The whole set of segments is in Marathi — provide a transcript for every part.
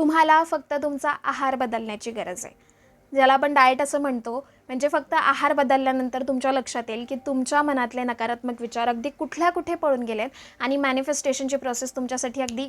तुम्हाला फक्त तुमचा आहार बदलण्याची गरज आहे. ज्याला आपण डाएट असं म्हणतो म्हणजे फक्त आहार बदलल्यानंतर तुमच्या लक्षात येईल की तुमच्या मनातले नकारात्मक विचार अगदी कुठल्या कुठे पळून गेलेत आणि मॅनिफेस्टेशनची प्रोसेस तुमच्यासाठी अगदी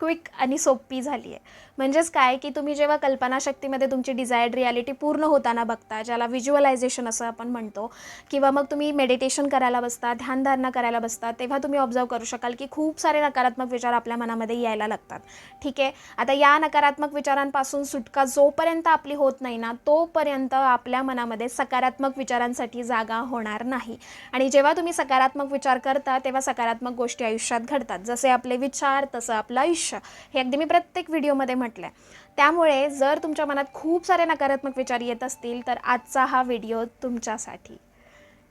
क्विक आणि सोपी झाली आहे. म्हणजेच काय की तुम्ही जेव्हा कल्पनाशक्तीमध्ये तुमची डिझायर्ड रियालिटी पूर्ण होताना बघता ज्याला व्हिज्युअलायझेशन असं आपण म्हणतो किंवा मग तुम्ही मेडिटेशन करायला बसता ध्यानधारणा करायला बसता तेव्हा तुम्ही ऑब्झर्व करू शकाल की खूप सारे नकारात्मक विचार आपल्या मनामध्ये यायला लागतात. ठीक आहे? आता या नकारात्मक विचारांपासून सुटका जोपर्यंत आपली होत नाही ना तोपर्यंत आपल्या मनामध्ये सकारात्मक विचारांसाठी जागा होणार नाही. आणि जेव्हा तुम्ही सकारात्मक विचार करता तेव्हा सकारात्मक गोष्टी आयुष्यात घडतात. जसे आपले विचार तसं आपलं आयुष्य. हे अगदी मी प्रत्येक व्हिडिओमध्ये म्हटलं आहे त्यामुळे जर तुमच्या मनात खूप सारे नकारात्मक विचार येत असतील तर आजचा हा व्हिडिओ तुमच्यासाठी.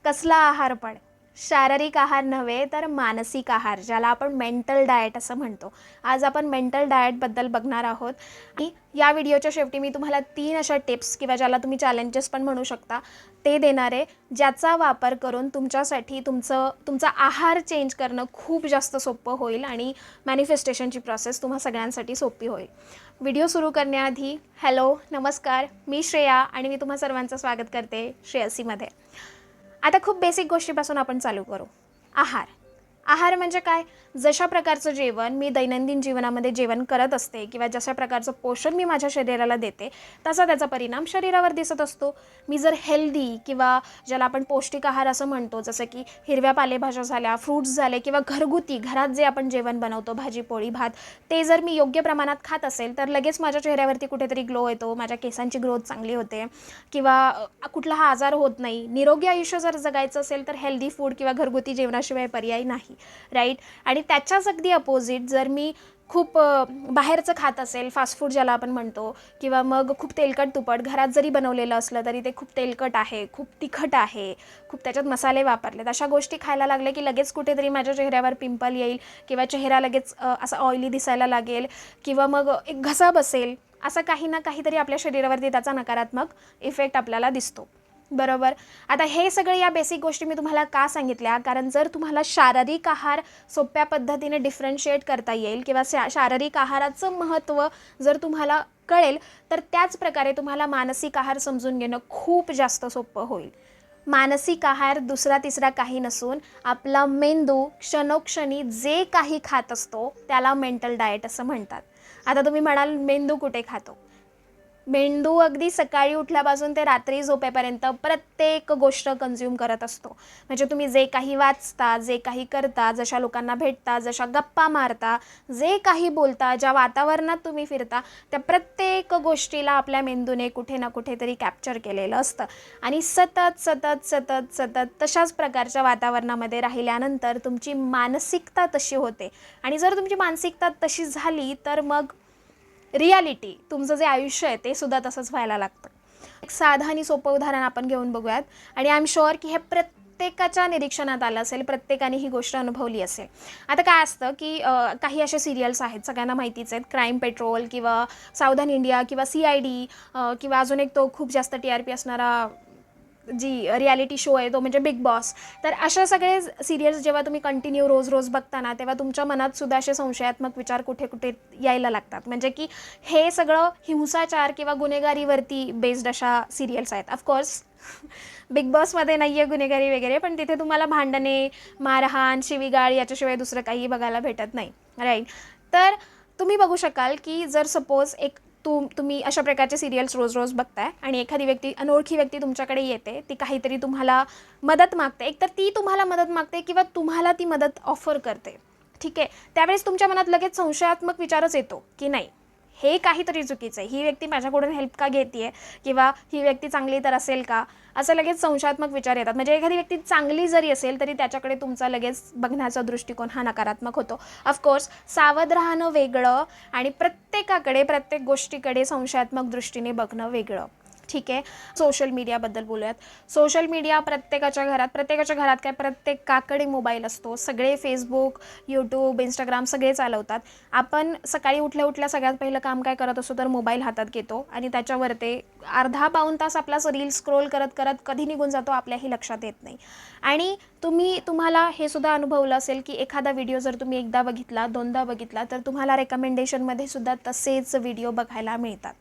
कसला आहार पण. शारीरिक आहार नव्हे तर मानसिक आहार ज्याला आपण मेंटल डाएट असं म्हणतो. आज आपण मेंटल डाएटबद्दल बघणार आहोत. आणि या व्हिडिओच्या शेवटी मी तुम्हाला तीन अशा टिप्स किंवा ज्याला तुम्ही चॅलेंजेस पण म्हणू शकता. ते देणार आहे ज्याचा वापर करून तुमच्यासाठी तुमचं तुमचा आहार चेंज करणं खूप जास्त सोपं होईल आणि मॅनिफेस्टेशनची प्रोसेस तुम्हा सगळ्यांसाठी सोपी होईल. व्हिडिओ सुरू करण्याआधी हॅलो नमस्कार मी श्रेया आणि मी तुम्हा सर्वांचं स्वागत करते श्रेयसीमध्ये. आता खूप बेसिक गोष्टीपासून आपण चालू करू. आहार. आहार म्हणजे काय? जशा प्रकारचं जेवण मी दैनंदिन जीवनामध्ये जेवण करत असते किंवा जशा प्रकारचं पोषण मी माझ्या शरीराला देते तसा त्याचा परिणाम शरीरावर दिसत असतो. मी जर हेल्दी किंवा ज्याला आपण पौष्टिक आहार असं म्हणतो जसं की हिरव्या पालेभाज्या झाल्या फ्रूट्स झाले किंवा घरगुती घरात जे आपण जेवण बनवतो भाजी पोळी भात ते जर मी योग्य प्रमाणात खात असेल तर लगेच माझ्या चेहऱ्यावरती कुठेतरी ग्लो येतो माझ्या केसांची ग्रोथ चांगली होते. किंवा कुठला हा आजार होत नाही. निरोगी आयुष्य जर जगायचं असेल तर हेल्दी फूड किंवा घरगुती जेवणाशिवाय पर्याय नाही राईट आणि त्याच्याच अगदी अपोजिट जर मी खूप बाहेरचं खात असेल फास्ट फूड ज्याला आपण म्हणतो किंवा मग खूप तेलकट तुपट घरात जरी बनवलेलं असलं तरी ते खूप तेलकट आहे खूप तिखट आहे खूप त्याच्यात मसाले वापरलेत. अशा गोष्टी खायला लागले की लगेच कुठेतरी माझ्या चेहऱ्यावर पिंपल येईल किंवा चेहरा लगेच असा ऑइली दिसायला लागेल किंवा मग एक घसा बसेल असं काही ना काहीतरी आपल्या शरीरावरती त्याचा नकारात्मक इफेक्ट आपल्याला दिसतो. बरोबर. आता हे सगळे या बेसिक गोष्टी मी तुम्हाला का सांगितल्या? कारण जर तुम्हाला शारीरिक आहार सोप्या पद्धतीने डिफरन्शिएट करता येईल किंवा शा शारीरिक आहाराचं महत्त्व जर तुम्हाला कळेल तर त्याच प्रकारे तुम्हाला मानसिक आहार समजून घेणं खूप जास्त सोपं होईल. मानसिक आहार दुसरा तिसरा काही नसून आपला मेंदू क्षणोक्षणी जे काही खात असतो त्याला मेंटल डाएट असं म्हणतात. आता तुम्ही म्हणाल मेंदू कुठे खातो? मेंदू अगदी सकाळी उठल्यापासून ते रात्री झोपेपर्यंत प्रत्येक गोष्ट कन्झ्युम करत असतो. म्हणजे तुम्ही जे काही वाचता जे काही करता जशा लोकांना भेटता जशा गप्पा मारता जे काही बोलता ज्या वातावरणात तुम्ही फिरता त्या प्रत्येक गोष्टीला आपल्या मेंदूने कुठे ना कुठेतरी कॅप्चर केलेलं असतं. आणि सतत सतत सतत सतत तशाच प्रकारच्या वातावरणामध्ये राहिल्यानंतर तुमची मानसिकता तशी होते. आणि जर तुमची मानसिकता तशी झाली तर मग रियालिटी तुमचं जे आयुष्य आहे ते सुद्धा तसंच व्हायला लागतं. एक साधं आणि सोपं उदाहरण आपण घेऊन बघूयात. आणि आय एम शुअर की हे प्रत्येकाच्या निरीक्षणात आलं असेल प्रत्येकाने ही गोष्ट अनुभवली असेल. आता काय असतं की काही असे सिरियल्स आहेत सगळ्यांना माहितीच आहेत. क्राईम पेट्रोल किंवा सावधान इंडिया किंवा सी आय डी किंवा अजून एक तो खूप जास्त टी आर पी असणारा जी रियालिटी शो आहे तो म्हणजे बिग बॉस तर अशा सगळे सिरियल्स जेव्हा तुम्ही कंटिन्यू रोज रोज बघता ना तेव्हा तुमच्या मनात सुद्धा असे संशयात्मक विचार कुठे कुठे यायला लागतात. म्हणजे की हे सगळं हिंसाचार किंवा गुन्हेगारीवरती बेस्ड अशा सिरियल्स आहेत. ऑफकोर्स बिग बॉसमध्ये नाही आहे गुन्हेगारी वगैरे पण तिथे तुम्हाला भांडणे मारहाण शिवीगाळ याच्याशिवाय दुसरं काही बघायला भेटत नाही. राईट तर तुम्ही बघू शकाल की जर सपोज एक तू तुम्ही अशा प्रकारचे सिरियल्स रोज रोज बघताय आणि एखादी व्यक्ती अनोळखी व्यक्ती तुमच्याकडे येते ती काहीतरी तुम्हाला मदत मागते. एकतर ती तुम्हाला मदत मागते किंवा तुम्हाला ती मदत ऑफर करते. ठीक आहे? त्यावेळेस तुमच्या मनात लगेच संशयात्मक विचारच येतो की नाही? हे काहीतरी चुकीचं आहे. ही व्यक्ती माझ्याकडून हेल्प का घेते किंवा ही व्यक्ती चांगली तर असेल का? असं लगेच संशयात्मक विचार येतात. म्हणजे एखादी व्यक्ती चांगली जरी असेल तरी त्याच्याकडे तुमचा लगेच बघण्याचा दृष्टिकोन हा नकारात्मक होतो. ऑफकोर्स सावध राहणं वेगळं आणि प्रत्येकाकडे प्रत्येक गोष्टीकडे संशयात्मक दृष्टीने बघणं वेगळं. ठीक आहे. सोशल मीडियाबद्दल बोलूयात. सोशल मीडिया प्रत्येकाच्या घरात प्रत्येकाच्या घरात काय? प्रत्येकाकडे मोबाईल असतो. सगळे फेसबुक यूट्यूब इंस्टाग्राम सगळे चालवतात. आपण सकाळी उठल्या उठल्या सगळ्यात पहिलं काम काय करत असतो? तर मोबाईल हातात घेतो आणि त्याच्यावर ते अर्धा पाऊण तास आपला रील स्क्रोल करत करत कधी निघून जातो? आपल्याही लक्षात येत नाही. आणि तुम्ही तुम्हाला हे सुद्धा अनुभवलं असेल की एखादा व्हिडिओ जर तुम्ही एकदा बघितला दोनदा बघितला तर तुम्हाला रेकमेंडेशनमध्ये सुद्धा तसेच व्हिडिओ बघायला मिळतात.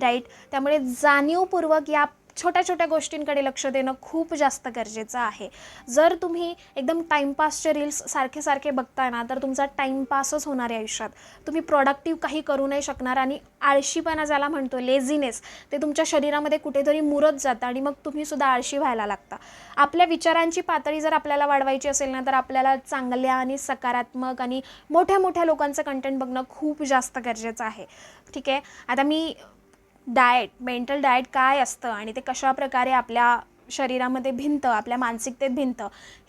राईट त्यामुळे जाणीवपूर्वक या छोट्या छोट्या गोष्टींकडे लक्ष देणं खूप जास्त गरजेचं आहे. जर तुम्ही एकदम टाईमपासचे रील्स सारखे सारखे बघताय ना तर तुमचा टाईमपासच होणार आहे आयुष्यात. तुम्ही प्रॉडक्टिव्ह काही करू नाही शकणार आणि आळशीपणा ज्याला म्हणतो लेझिनेस ते तुमच्या शरीरामध्ये कुठेतरी मुरत जातं आणि मग तुम्ही सुद्धा आळशी व्हायला लागता. आपल्या विचारांची पातळी जर आपल्याला वाढवायची असेल ना तर आपल्याला चांगल्या आणि सकारात्मक आणि मोठ्या मोठ्या लोकांचं कंटेंट बघणं खूप जास्त गरजेचं आहे. ठीक आहे? आता मी डाएट मेंटल डाएट काय असतं आणि ते कशा प्रकारे आपल्या शरीरामध्ये भिंत आपल्या मानसिकतेत भिंत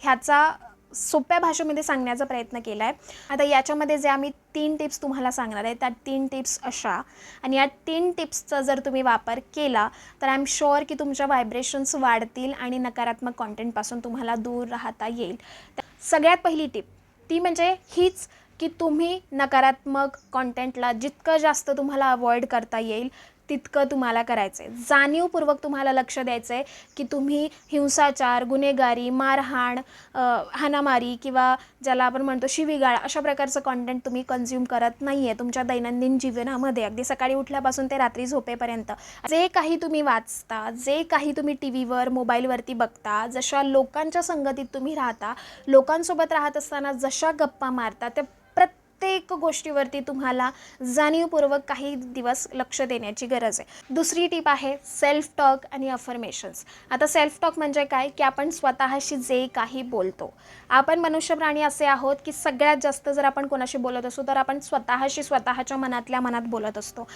ह्याचा सोप्या भाषेमध्ये सांगण्याचा प्रयत्न केला आहे आता याच्यामध्ये जे आम्ही तीन टिप्स तुम्हाला सांगणार आहे त्या तीन टिप्स अशा. आणि या तीन टिप्सचा जर तुम्ही वापर केला तर आय एम शुअर की तुमच्या व्हायब्रेशन्स वाढतील आणि नकारात्मक कॉन्टेंटपासून तुम्हाला दूर राहता येईल. सगळ्यात पहिली टिप ती म्हणजे हीच की तुम्ही नकारात्मक कॉन्टेंटला जितकं जास्त तुम्हाला अवॉइड करता येईल तितकं तुम्हाला करायचं आहे जाणीवपूर्वक तुम्हाला लक्ष द्यायचं आहे की तुम्ही हिंसाचार गुन्हेगारी मारहाण हाणामारी किंवा ज्याला आपण म्हणतो शिवीगाळ अशा प्रकारचं कॉन्टेंट तुम्ही कन्झ्युम करत नाही आहे तुमच्या दैनंदिन जीवनामध्ये. अगदी सकाळी उठल्यापासून ते रात्री झोपेपर्यंत. जे काही तुम्ही वाचता जे काही तुम्ही टी व्हीवर मोबाईलवरती बघता जशा लोकांच्या संगतीत तुम्ही राहता लोकांसोबत राहत असताना जशा गप्पा मारता त्या प्रत्येक गोष्टीवरती तुम्हाला जाणीवपूर्वक काही दिवस लक्ष देण्याची गरज आहे. दुसरी टीप आहे सेल्फ टॉक आणि अफर्मेशन्स आता सेल्फ टॉक म्हणजे काय? की आपण स्वतःशी जे काही बोलतो. आपण मनुष्य प्राणी असे आहोत की सगळ्यात जास्त जर आपण कोणाशी बोलत असू तर आपण स्वतःशी स्वतःच्या मनातल्या मनात बोलत असतो.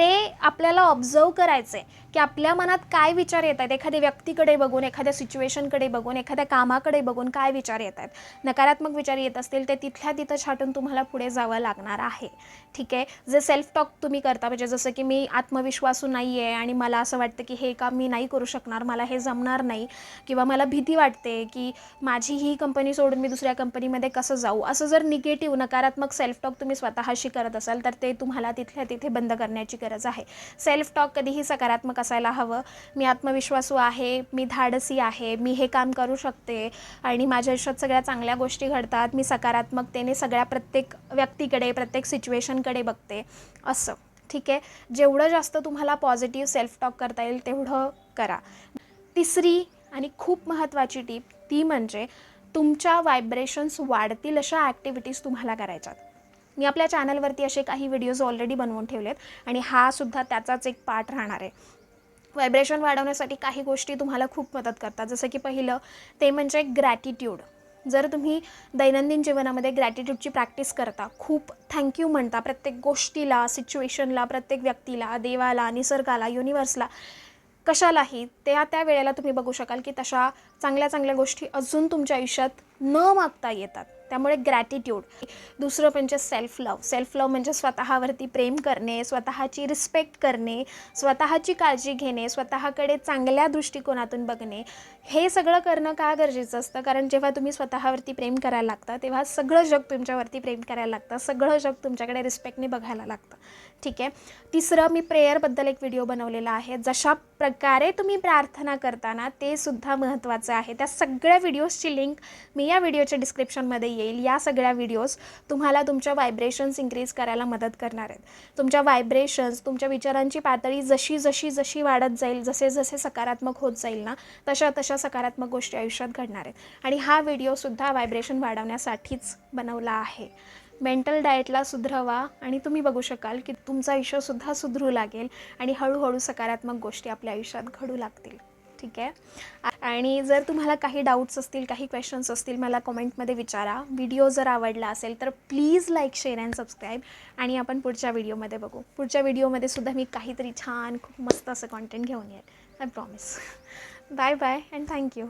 ते आपल्याला ऑब्झर्व करायचं आहे की आपल्या मनात काय विचार येत आहेत. एखाद्या व्यक्तीकडे बघून एखाद्या सिच्युएशनकडे बघून एखाद्या कामाकडे बघून काय विचार येत आहेत. नकारात्मक विचार येत असतील ते तिथल्या तिथं छाटून तुम्हाला पुढे जावं लागणार आहे. ठीक आहे? जे सेल्फ टॉक तुम्ही करता म्हणजे जसं की मी आत्मविश्वासू नाही आहे आणि मला असं वाटतं की हे काम मी नाही करू शकणार मला हे जमणार नाही किंवा मला भीती वाटते की माझी ही कंपनी सोडून मी दुसऱ्या कंपनीमध्ये कसं जाऊ? असं जर निगेटिव्ह नकारात्मक सेल्फ टॉक तुम्ही स्वतःशी करत असाल तर ते तुम्हाला तिथल्या तिथे बंद करण्याची गरज आहे. सेल्फ टॉक कधीही सकारात्मक असायला हवं. मी आत्मविश्वासू आहे मी धाडसी आहे मी हे काम करू शकते आणि माझ्या आयुष्यात सगळ्या चांगल्या गोष्टी घडतात. मी सकारात्मकतेने सगळ्या प्रत्येक व्यक्तीकडे प्रत्येक सिच्युएशनकडे बघते. असं. ठीक आहे? जेवढं जास्त तुम्हाला पॉझिटिव्ह सेल्फ टॉक करता येईल तेवढं करा. तिसरी आणि खूप महत्त्वाची टीप ती म्हणजे तुमच्या व्हायब्रेशन्स वाढतील अशा ॲक्टिव्हिटीज तुम्हाला करायच्यात. मी आपल्या चॅनलवरती असे काही व्हिडिओज ऑलरेडी बनवून ठेवलेत आणि हा सुद्धा त्याचाच एक पार्ट राहणार आहे. व्हायब्रेशन वाढवण्यासाठी काही गोष्टी तुम्हाला खूप मदत करतात. जसं की पहिलं ते म्हणजे ग्रॅटिट्यूड जर तुम्ही दैनंदिन जीवनामध्ये ग्रॅटिट्यूडची प्रॅक्टिस करता खूप थँक्यू म्हणता प्रत्येक गोष्टीला सिच्युएशनला प्रत्येक व्यक्तीला देवाला निसर्गाला युनिवर्सला कशालाही त्या त्या वेळेला तुम्ही बघू शकाल की तशा चांगल्या चांगल्या गोष्टी अजून तुमच्या आयुष्यात न मागता येतात. त्यामुळे ग्रॅटिट्यूड दुसरं म्हणजे सेल्फ लव सेल्फ लव म्हणजे स्वतःवरती प्रेम करणे स्वतःची रिस्पेक्ट करणे स्वतःची काळजी घेणे स्वतःकडे चांगल्या दृष्टिकोनातून बघणे. हे सगळं करणं का गरजेचं असतं? कारण जेव्हा तुम्ही स्वतःवरती प्रेम करायला लागता तेव्हा सगळं जग तुमच्यावरती प्रेम करायला लागतं. सगळं जग तुमच्याकडे रिस्पेक्टने बघायला लागतं. ठीक आहे? तिसरं मी प्रेयरबद्दल एक व्हिडिओ बनवलेला आहे. जशा प्रकारे तुम्ही प्रार्थना करताना ते सुद्धा महत्त्वाचं आहे. त्या सगळ्या व्हिडिओजची लिंक मी या व्हिडिओच्या डिस्क्रिप्शनमध्ये येईल. या सगळ्या व्हिडिओज तुम्हाला तुमच्या व्हायब्रेशन्स इन्क्रीज करायला मदत करणार आहेत. तुमच्या व्हायब्रेशन्स तुमच्या विचारांची पातळी जशी जशी जशी वाढत जाईल जसे जसे सकारात्मक होत जाईल ना तशा तशा सकारात्मक गोष्टी आयुष्यात घडणार आहेत. आणि हा व्हिडिओसुद्धा व्हायब्रेशन वाढवण्यासाठीच बनवला आहे. मेंटल डाएटला सुधरवा आणि तुम्ही बघू शकाल की तुमचं आयुष्यसुद्धा सुधरू लागेल आणि हळूहळू सकारात्मक गोष्टी आपल्या आयुष्यात घडू लागतील. ठीक आहे? आणि जर तुम्हाला काही डाऊट्स असतील काही क्वेश्चन्स असतील मला कमेंटमध्ये विचारा. व्हिडिओ जर आवडला असेल तर please like share and subscribe आणि आपण पुढच्या व्हिडिओमध्ये बघू. पुढच्या व्हिडिओमध्ये सुद्धा मी काहीतरी छान खूप मस्त असं कॉन्टेंट घेऊन येईल. I promise bye bye and thank you